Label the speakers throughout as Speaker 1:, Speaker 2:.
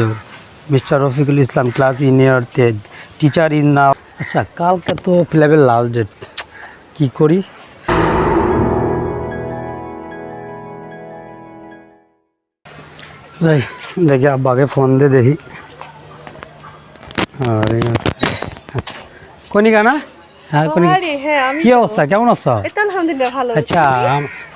Speaker 1: হুজুর mister Rafiqul Islam class in year ted teacher in now. আচ্ছা কালকে তো ফিলাপের লাস্ট ডেট। কি করি? যাই দেখি আব্বাকে ফোন দিয়ে দেখি। আরে আচ্ছা কনিকা না? হ্যাঁ কনিকা
Speaker 2: হ্যাঁ
Speaker 1: কি অবস্থা? কেমন আছো?
Speaker 2: আলহামদুলিল্লাহ ভালো
Speaker 1: আচ্ছা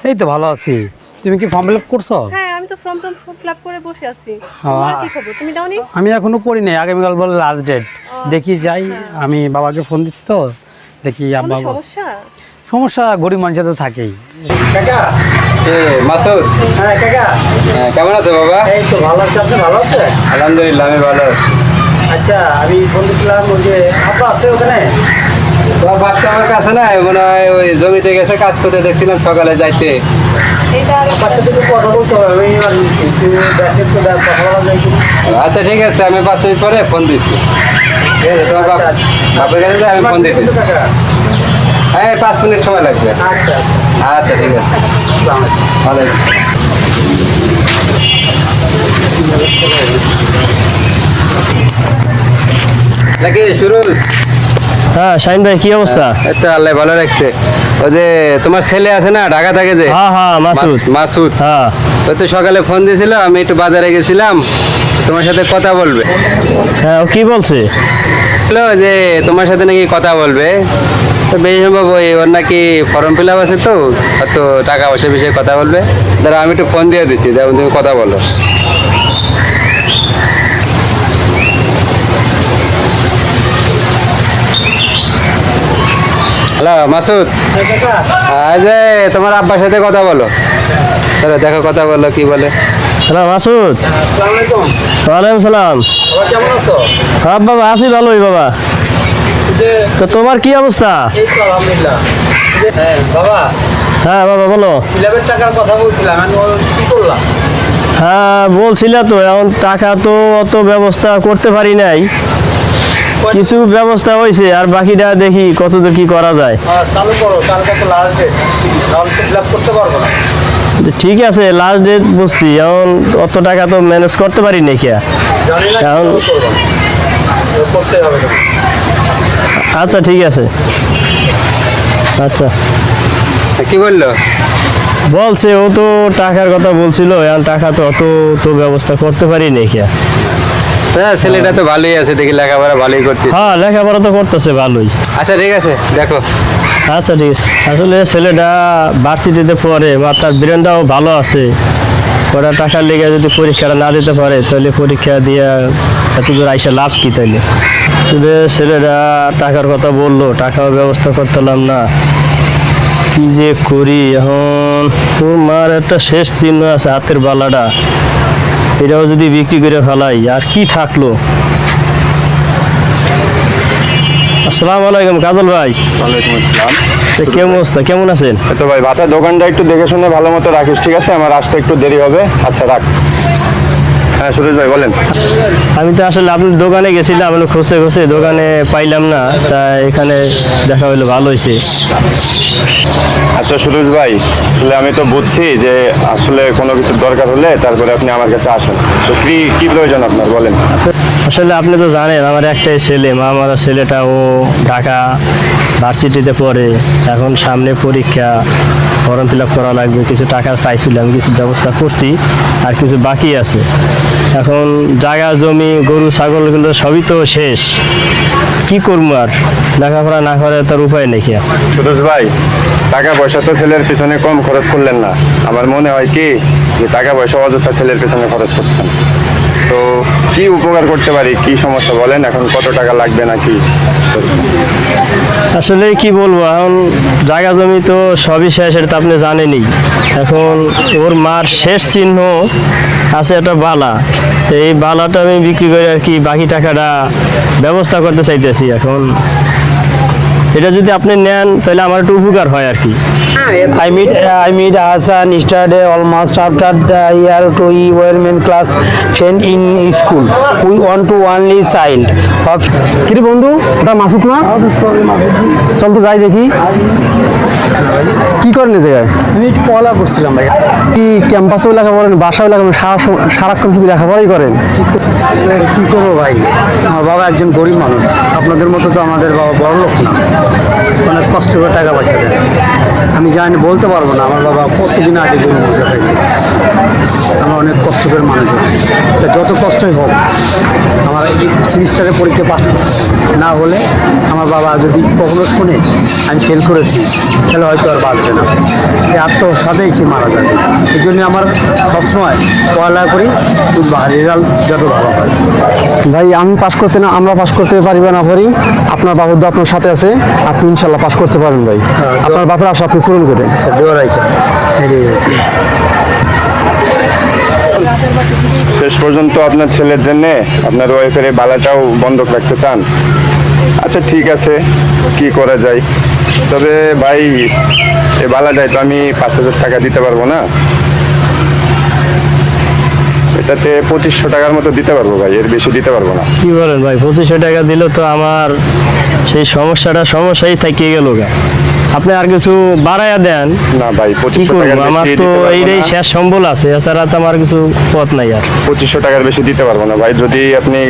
Speaker 1: এই তো ভালো আছি। তুমি কি ফর্ম ফিল আপ করছ?
Speaker 2: হ্যাঁ আমি তো ফর্ম টর্ম ফিল আপ করে বসে আছি।
Speaker 1: হ্যাঁ।
Speaker 2: তোমার কি খবর? তুমি দাওনি?
Speaker 1: আমি এখনও করি নাই আগামীকাল বলে লাস্ট ডেট দেখি যাই আমি বাবাকে ফোন দিচ্ছি তো দেখি আব্বা
Speaker 2: সমস্যা?
Speaker 1: সমস্যা গরিব মানুষের তো থাকেই।
Speaker 3: এ মাসুদ।
Speaker 1: হ্যাঁ কাকা।
Speaker 3: হ্যাঁ, কেমন আছো বাবা?
Speaker 1: এই তো ভালো আছে আপনি ভালো আছে
Speaker 3: আলহামদুলিল্লাহ আমি ভালো আছি।
Speaker 1: আচ্ছা আমি ফোন দিচ্ছিলাম ওই যে আব্বা আছে ওখানে।
Speaker 3: তোমার বাচ্চা আমার কাছে না মনে হয় ওই জমিতে গেছে কাজ করতে দেখছিলাম সকালে যাইতে। আচ্ছা ঠিক আছে, আমি পাঁচ মিনিট পরে ফোন দিচ্ছি। ঠিক আছে, তোমার কাছে আমি ফোন দিচ্ছি। হ্যাঁ পাঁচ মিনিট সময় লাগবে।
Speaker 1: আচ্ছা
Speaker 3: ঠিক আছে। ভালো নাকি শুরু
Speaker 4: হ্যাঁ শাহিন ভাই কি অবস্থা?
Speaker 3: একটা আল্লাহ ভালো রাখছে। ওই যে তোমার ছেলে আছে না ঢাকা থাকে যে?
Speaker 4: হ্যাঁ হ্যাঁ মাসুদ।
Speaker 3: মাসুদ।
Speaker 4: হ্যাঁ।
Speaker 3: ওই তো সকালে ফোন দিয়েছিল আমি একটু বাজারে গেছিলাম তোমার সাথে কথা বলবে।
Speaker 4: হ্যাঁ ও কি বলছে?
Speaker 3: বলল যে তোমার সাথে নাকি কথা বলবে। তো বেশি সম্ভব ওই ওর নাকি ফর্ম ফিল আপ আছে তো হয়তো টাকা পয়সা বিষয়ে কথা বলবে। দাঁড়া আমি একটু ফোন দিয়ে দিচ্ছি যেমন তুমি কথা বলো। হ্যালো, মাসুদ। যে, তোমার আব্বার সাথে কথা বলো। চলো, দেখো কথা বলো, কি বলে।
Speaker 4: হ্যালো, মাসুদ। ওয়ালাইকুম সালাম। হ্যাঁ বাবা, আছি ভালোই, বাবা। তো তোমার কি অবস্থা?
Speaker 1: হ্যাঁ বাবা,
Speaker 4: বলো।
Speaker 1: টাকার বলছিলাম
Speaker 4: হ্যাঁ বলছিলে তো, এখন টাকা তো অত ব্যবস্থা করতে পারি নাই। কিছু ব্যবস্থা হয়েছে আর বাকিটা দেখি কতদূর কি করা যায়।
Speaker 1: চালু করো কালকে তো লাস্ট ডেট করতে পারব না।
Speaker 4: ঠিক আছে লাস্ট ডেট বুঝছি এখন অত টাকা তো ম্যানেজ করতে পারি নাই কে। এখন-
Speaker 1: কি করব। তো করতে হবে তো।
Speaker 4: আচ্ছা ঠিক আছে। আচ্ছা।
Speaker 3: কি বলল?
Speaker 4: বলছে ও তো টাকার কথা বলছিল এখন টাকা তো অত তো ব্যবস্থা করতে পারি নাই কে।
Speaker 3: হ্যাঁ ছেলেটা তো ভালোই আছে দেখি লেখাপড়া ভালোই করতে
Speaker 4: হ্যাঁ লেখাপড়া তো করতেছে ভালোই।
Speaker 3: আচ্ছা ঠিক আছে দেখো।
Speaker 4: আচ্ছা ঠিক আছে। আসলে ছেলেটা ভার্সিটিতে পড়ে বা তার ব্রেনটাও ভালো আছে। ওরা টাকার লেগে যদি পরীক্ষাটা না দিতে পারে তাহলে পরীক্ষা দিয়ে এত দূর আইসা লাভ কি তাইলে? তবে ছেলেটা টাকার কথা বলল টাকাও ব্যবস্থা করতেলাম না। কি যে করি এখন? তোমার একটা শেষ চিহ্ন আছে হাতের বালাটা। এটাও যদি বিক্রি করে ফেলাই আর কি থাকল? আসসালামু আলাইকুম কাজল ভাই।
Speaker 5: ওয়ালাইকুম আসসালাম।
Speaker 4: কেমন অবস্থা? কেমন আছেন?
Speaker 5: তো ভাই দোকানটা একটু দেখে শুনে ভালো মতো রাখিস ঠিক আছে? আমার আসতে একটু দেরি হবে। আচ্ছা রাখ। হ্যাঁ সুরেশ ভাই বলেন।
Speaker 4: আমি তো আসলে আপনার দোকানে গেছিলাম আমি খুঁজতে খুঁজতে দোকানে পাইলাম না তা এখানে দেখা হলো ভালো হয়েছে।
Speaker 5: আচ্ছা সুরজ ভাই, আসলে আমি তো বুঝছি যে আসলে কোনো কিছু দরকার হলে তারপরে আপনি আমার কাছে আসেন। তো কি কি প্রয়োজন আপনার, বলেন?
Speaker 4: আসলে আপনি তো জানেন, আমার একটাই ছেলে, মা, আমার ছেলেটা ও ঢাকা ভার্সিটিতে পড়ে, এখন সামনে পরীক্ষা। ফর্ম ফিল করা লাগবে, কিছু টাকা চাইছিলাম, কিছু ব্যবস্থা করছি, আর কিছু বাকি আছে। এখন জায়গা, জমি, গরু ছাগলগুলো সবই তো শেষ। কি করব আর? লেখাপড়া না করে তার উপায় নেই।
Speaker 5: সুরেশ ভাই টাকা পয়সা তো ছেলের পিছনে কম খরচ করলেন না। আমার মনে হয় কি, যে টাকা পয়সা অযথা ছেলের পিছনে খরচ করছেন। তো কি উপকার করতে পারি? কি সমস্যা বলেন? এখন কত টাকা লাগবে নাকি?
Speaker 4: আসলে কি বলব, এখন জায়গা জমি তো সবই শেষ, এটা তো আপনি জানেনি এখন ওর মার শেষ চিহ্ন আছে একটা বালা। এই বালাটা আমি বিক্রি করে আর কি বাকি টাকাটা ব্যবস্থা করতে চাইতেছি এখন। এটা যদি আপনি নেন তাহলে আমার একটু উপকার হয় আর কি
Speaker 1: I meet I meet Hassan yesterday almost after the year to he were main class friend in school. We want to only child of কিরে বন্ধু ওটা মাসুদ না চল তো যাই দেখি
Speaker 6: কি করেন এই জায়গায়?
Speaker 1: আমি একটু পড়া করছিলাম ভাই।
Speaker 6: কি ক্যাম্পাসেও লেখাপড়া করেন বাসাও লেখাপড়া সারা সারাক্ষণ শুধু লেখাপড়াই করেন?
Speaker 1: কি করব ভাই? আমার বাবা একজন গরিব মানুষ। আপনাদের মতো তো আমাদের বাবা বড় লোক না। অনেক কষ্ট করে টাকা পয়সা দেয়। আমি জানি বলতে পারব না আমার বাবা প্রতিদিন আগে গরিব মানুষ দেখাইছে আমরা অনেক কষ্ট করে মানুষ হচ্ছি। তা যত কষ্টই হোক আমার এই সেমিস্টারে পরীক্ষা পাস না হলে আমার বাবা যদি কখনো শোনে আমি ফেল করেছি তাহলে হয়তো আর বাঁচবে না। এই আত্মসাতেই সে মারা যাবে। এই জন্য আমার সবসময় পড়ালেখা করি রেজাল্ট যত ভালো হয়।
Speaker 6: ভাই আমি পাশ করতে না আমরা পাশ করতে পারি বা না পারি। আপনার বাবুর তো আপনার সাথে আছে আপনি ইনশাল্লাহ পাশ করতে পারেন ভাই।
Speaker 1: হ্যাঁ,
Speaker 6: আপনার বাপের আশা আপনি পূরণ করেন।
Speaker 1: আচ্ছা দেওয়ার
Speaker 5: শেষ পর্যন্ত আপনার ছেলের জন্যে আপনার ওয়াইফের এই বালাটাও বন্ধক রাখতে চান। আচ্ছা ঠিক আছে। কি করা যায়? তবে ভাই এই বালাটায় তো আমি পাঁচ হাজার টাকা দিতে পারব না। এটাতে পঁচিশশো টাকার মতো দিতে পারব ভাই এর বেশি দিতে পারব না।
Speaker 4: কি বলেন ভাই পঁচিশশো টাকা দিলে তো আমার সেই সমস্যাটা সমস্যাই থাকিয়ে গেল গা। আপনি আর কিছু বাড়াইয়া দেন
Speaker 5: না ভাই পঁচিশশো টাকার
Speaker 4: আমার তো এইটাই শেষ সম্বল আছে এছাড়া তো আমার কিছু পথ নাই আর।
Speaker 5: পঁচিশশো টাকার বেশি দিতে পারব না ভাই যদি আপনি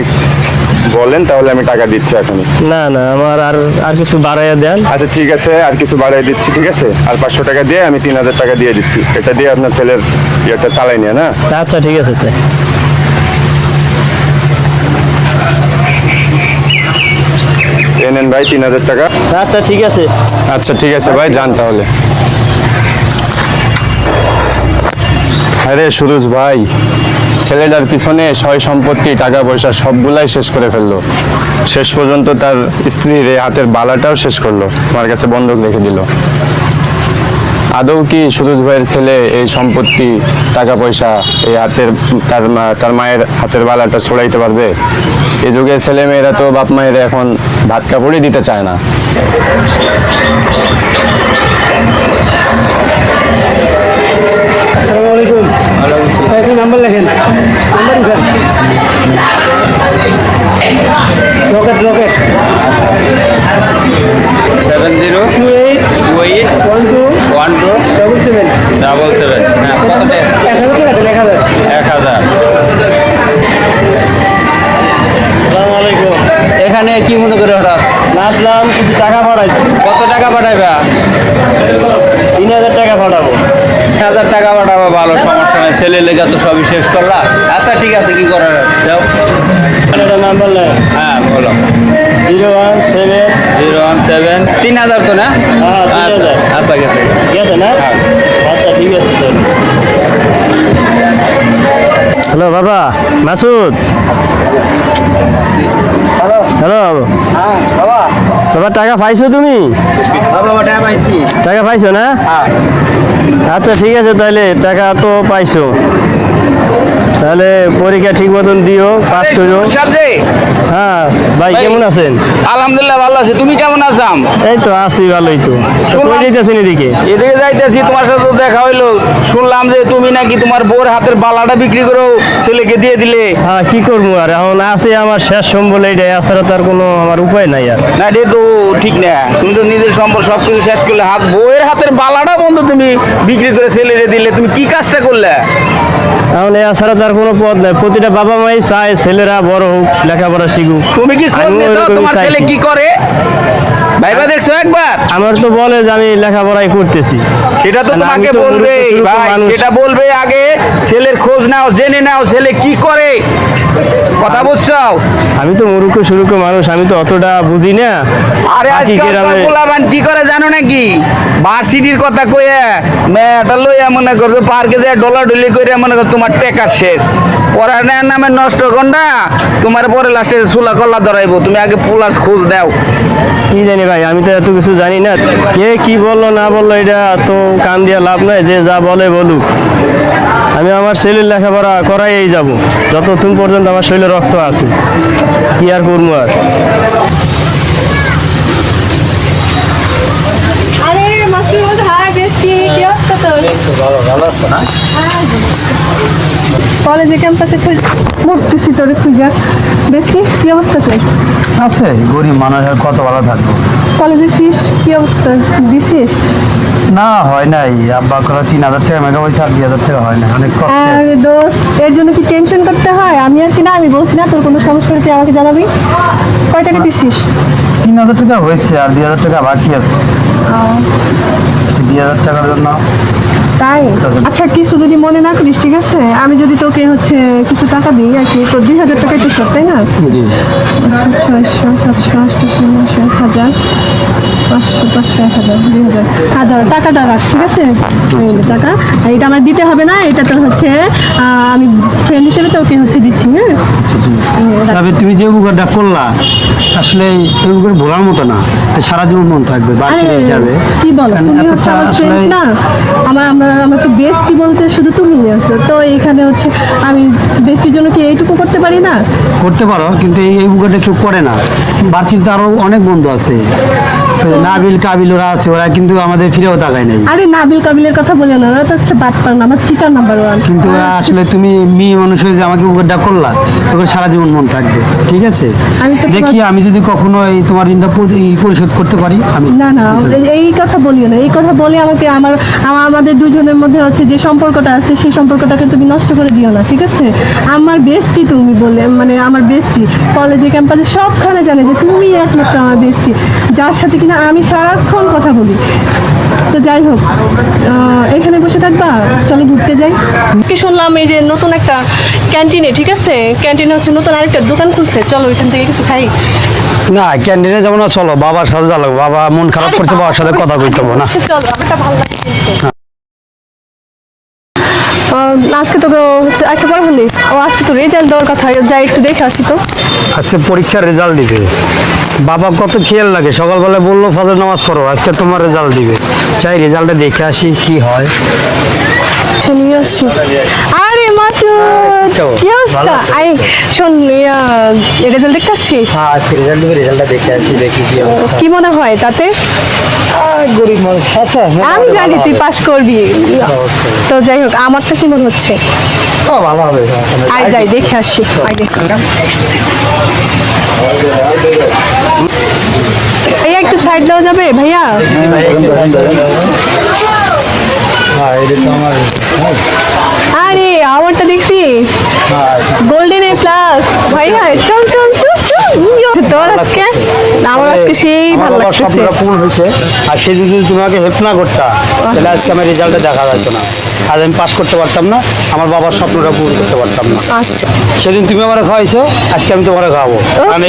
Speaker 5: বলেন তাহলে আমি টাকা দিচ্ছি এখনই।
Speaker 4: না না আমার আর আর কিছু বাড়াইয়া দেন।
Speaker 5: আচ্ছা ঠিক আছে আর কিছু বাড়াই দিচ্ছি ঠিক আছে? আর পাঁচশো টাকা দিয়ে আমি তিন হাজার টাকা দিয়ে দিচ্ছি। এটা দিয়ে আপনার ছেলের ইয়েটা চালাই নিয়ে না?
Speaker 4: আচ্ছা ঠিক আছে তাই।
Speaker 5: নেন ভাই তিন হাজার টাকা।
Speaker 4: আচ্ছা ঠিক আছে।
Speaker 5: আচ্ছা ঠিক আছে ভাই যান তাহলে। আরে সুরজ ভাই ছেলেটার পিছনে সয় সম্পত্তি, টাকা পয়সা সবগুলাই শেষ করে ফেলল। শেষ পর্যন্ত তার স্ত্রীর হাতের বালাটাও শেষ করল আমার কাছে বন্ধক রেখে দিল। আদৌ কি সুরজ ভাইয়ের ছেলে এই সম্পত্তি, টাকা পয়সা, এই হাতের, তার তার মায়ের হাতের বালাটা ছড়াইতে পারবে? এ যুগের ছেলে মেয়েরা তো বাপ মায়েরা এখন ভাত কাপড়ই দিতে চায় না।
Speaker 6: একটু নাম্বার লেখেন নাম্বার লিখেন rocket rocket
Speaker 3: seven zero
Speaker 6: two eight
Speaker 3: two eight
Speaker 6: one two
Speaker 3: one two
Speaker 6: double seven
Speaker 3: double seven হ্যাঁ
Speaker 6: এক হাজার টাকা আছে এক হাজার।
Speaker 3: এক হাজার।
Speaker 4: আসসালামু আলাইকুম
Speaker 3: এখানে কি মনে করে হঠাৎ?
Speaker 4: না আসলাম কিছু টাকা পাঠাই।
Speaker 3: কত টাকা পাঠাইবা?
Speaker 4: তিন হাজার টাকা পাঠাবো।
Speaker 3: হাজার টাকা পাঠাবো ভালো সমস্যা নেই ছেলে লেগে তো সবই শেষ করলা? আচ্ছা ঠিক আছে কি করার? যাও।
Speaker 4: নাম্বার নেন
Speaker 3: হ্যাঁ বলো।
Speaker 4: Zero one seven.
Speaker 3: Zero one seven. তিন হাজার তো না?
Speaker 4: হ্যাঁ,
Speaker 3: আচ্ছা
Speaker 4: হাজার।
Speaker 3: আচ্ছা গেছে গেছে।
Speaker 4: না?
Speaker 3: হ্যাঁ।
Speaker 4: আচ্ছা ঠিক আছে হ্যালো বাবা। মাসুদ। হ্যালো।
Speaker 1: হ্যাঁ বাবা।
Speaker 4: বাবা টাকা পাইছো তুমি?
Speaker 1: বাবা টাকা পাইছি।
Speaker 4: টাকা পাইছো না?
Speaker 1: হ্যাঁ।
Speaker 4: আচ্ছা ঠিক আছে তাহলে টাকা তো পাইছো। তাহলে পরীক্ষা ঠিক মতন দিও পাস করো হ্যাঁ ভাই কেমন আছেন?
Speaker 7: আলহামদুলিল্লাহ ভালো আছি। তুমি কেমন আছাম
Speaker 4: এই তো আছি ভালোই তো। কই যাইতেছেন এদিকে?
Speaker 7: এদিকে যাইতেছি তোমার সাথে দেখা হইল। শুনলাম যে তুমি নাকি তোমার বোর হাতের বালাটা বিক্রি করো ছেলেকে দিয়ে দিলে।
Speaker 4: হ্যাঁ কি করব আর? এখন আছে আমার শেষ সম্বল এইটাই এছাড়া তার কোনো আমার উপায় নাই আর।
Speaker 7: না এটা তো ঠিক না। তুমি তো নিজের সম্পদ সব কিছু শেষ করলে। হাত বইয়ের হাতের বালাটা বন্ধু তুমি বিক্রি করে ছেলেরে দিলে। তুমি কি কাজটা করলে?
Speaker 4: এখন এছাড়া তার কোনো পথ নাই। প্রতিটা বাবা মাই চায় ছেলেরা বড় হোক লেখাপড়া শিখুক।
Speaker 7: তুমি কি খোঁজ তোমার ছেলে কি করে? ভাইবা দেখছ একবার?
Speaker 4: আমার তো বলে যে আমি লেখাপড়াই করতেছি।
Speaker 7: সেটা তো তোমাকে বলবে ভাই সেটা বলবে আগে ছেলের খোঁজ নাও জেনে নাও ছেলে কি করে? কথা বুঝছ
Speaker 4: আমি তো মুরুক্ষ সুরুক্ষ মানুষ আমি তো অতটা বুঝি না।
Speaker 7: আরে পোলাবান কি করে জানো নাকি? ভার্সিটির কথা কইয়া মেয়েটা লইয়া মনে করছ পার্কে যায় ডলা ডলি করে মনে করো তোমার টেকা শেষ। পড়ানোর নামে নষ্ট না তোমার পরে লাস্টে চুলা কল্লা ধরাইবো তুমি আগে পোলার খোঁজ দাও।
Speaker 4: কি জানি ভাই আমি তো এত কিছু জানি না। কে কি বলল না বলল এটা তো কান দিয়া লাভ নাই যে যা বলে বলুক। আমি আমার ছেলের লেখাপড়া করাই যাব। যত যতক্ষণ পর্যন্ত আমার শরীরে রক্ত আছে। কি আর করব আর?
Speaker 2: আরে মাসুদ হাই বেস্টি কি অবস্থা তোর?
Speaker 1: ভালো ভালো আছো না?
Speaker 2: কলেজে ক্যাম্পাসে পড়তেছি তোর খুঁজা। বেস্টি কি অবস্থা তোর?
Speaker 1: আছে গরিব মানুষ আর কত ভালো থাকব।
Speaker 2: কলেজের ফিস কি অবস্থা? দিছিস?
Speaker 1: না হয় নাই। আব্বা করে তিন হাজার টাকা মেগা পয়সা আর দুই হাজার টাকা হয় না অনেক কষ্ট।
Speaker 2: আর দোস্ত এর জন্য কি টেনশন করতে হয়? আমি আছি না আমি বলছি না তোর কোনো সমস্যা হলে তুই আমাকে জানাবি। কয় টাকা দিছিস?
Speaker 1: তিন হাজার টাকা হয়েছে আর দুই হাজার টাকা বাকি আছে। দুই হাজার টাকার জন্য
Speaker 2: তাই? আচ্ছা কিছু যদি মনে না করিস ঠিক আছে? আমি যদি তোকে হচ্ছে কিছু টাকা দিই আর কি তোর দুই হাজার টাকা সব তাই না?
Speaker 1: জি।
Speaker 2: ছয়শো সাতশো আটশো নশো এক হাজার পাঁচশো পাঁচশো এক হাজার দুই হাজার। হাজার টাকাটা রাখ ঠিক আছে? টাকা। এটা আমার দিতে হবে না এটা হচ্ছে আমি ফ্রেন্ড হিসেবে তোকে হচ্ছে দিচ্ছি হ্যাঁ?
Speaker 1: তবে তুমি যে উপকারটা করলা আসলে এই উপকার ভোলার মতো না। সারা জীবন মন থাকবে বাড়ি যাবে।
Speaker 2: কি বলো?
Speaker 1: কারণ
Speaker 2: তুমি হচ্ছে আমার ফ্রেন্ড না। আমার আমরা আমার তো বেস্টি বলতে শুধু তুমি আছো তো এখানে হচ্ছে আমি বেস্টির জন্য কি এইটুকু করতে পারি না?
Speaker 1: করতে পারো কিন্তু এই এই উপকারটা কেউ করে না। বার্ষিকতে আরও অনেক বন্ধু আছে। নাবিল কাবিল ওরা আছে ওরা কিন্তু আমাদের ফিরেও তাকায় নাই।
Speaker 2: আরে নাবিল কাবিলের কথা বলে না ওরা তো হচ্ছে বাটপার না আমার চিটার নাম্বার ওয়ান
Speaker 1: কিন্তু ওরা আসলে তুমি মেয়ে মানুষ হয়ে যে আমাকে উপকারটা করলা তখন সারা জীবন মন থাকবে ঠিক আছে?
Speaker 2: আমি তো
Speaker 1: দেখি আমি যদি কখনো এই তোমার ঋণটা পরি- পরিশোধ করতে পারি আমি
Speaker 2: না না এই- কথা বলিও না এই কথা বলে আমাকে আমার আমাদের আমাদের দুজনের মধ্যে হচ্ছে যে সম্পর্কটা আছে সেই সম্পর্কটাকে তুমি নষ্ট করে দিও না ঠিক আছে? আমার বেস্টি তুমি বলে মানে আমার বেস্টি কলেজে ক্যাম্পাসে সবখানে জানে যে তুমি একমাত্র আমার বেস্টি যার সাথে কিনা আমি সারাক্ষণ কথা বলি। তো যাই হোক এখানে বসে থাকবা চলো ঘুরতে যাই। কি শুনলাম এই যে নতুন একটা ক্যান্টিনে ঠিক আছে? ক্যান্টিনে হচ্ছে নতুন আরেকটা দোকান খুলছে চলো ওইখান থেকে কিছু খাই।
Speaker 1: না ক্যান্টিনে যাব না চলো বাবার সাথে যাব বাবা মন খারাপ করছে বাবার সাথে কথা বলতে না।
Speaker 2: আচ্ছা, চলো আমারটা ভালো লাগছে। আহ, আজকে তো হচ্ছে আচ্ছা পরে ও আজকে তো রেজাল্ট দেওয়ার কথা যাই একটু দেখে আসি তো।
Speaker 1: আজকে পরীক্ষার রেজাল্ট দিবে। বাবা কত খেয়াল লাগে সকালবেলা বলল ফাজর নামাজ পড়ো আজকে তোমার রেজাল্ট দিবে। চাই রেজাল্টটা দেখে আসি কি হয়।
Speaker 2: চলিয়ে আসি। মাসুদ
Speaker 1: তো,
Speaker 2: কি অবস্থা? আই শোন রেজাল্ট দেখতে আসছিস?
Speaker 1: হ্যাঁ রেজাল্ট রেজাল্টটা দেখে আসি দেখি কি
Speaker 2: কি মনে হয় তাতে?
Speaker 1: গরিব মানুষ আচ্ছা
Speaker 2: আমি জানি তুই পাস করবি। তো যাই হোক আমারটা কি মনে হচ্ছে
Speaker 1: ভালো হবে
Speaker 2: আয় যাই দেখে। আসি আয় দেখ। এই একটু সাইড দেওয়া যাবে ভাইয়া?
Speaker 1: হ্যাঁ এটা তো আমার
Speaker 2: গোল্ডেন এ প্লাস ভাইয়া চল চল চল চল। তোর আজকে? আমার আজকে সেই ভালো
Speaker 1: বাবার
Speaker 2: লাগতেছে।
Speaker 1: হয়েছে। আর সে যদি তোমাকে হেল্প না করতা তাহলে আজকে আমার রেজাল্টটা দেখা যেত না। আজ আমি পাস করতে পারতাম না আমার বাবার স্বপ্নটা পূরণ করতে পারতাম না।
Speaker 2: আচ্ছা।
Speaker 1: সেদিন তুমি আমার খাওয়াইছো আজকে আমি তোমার খাওয়াবো। আমি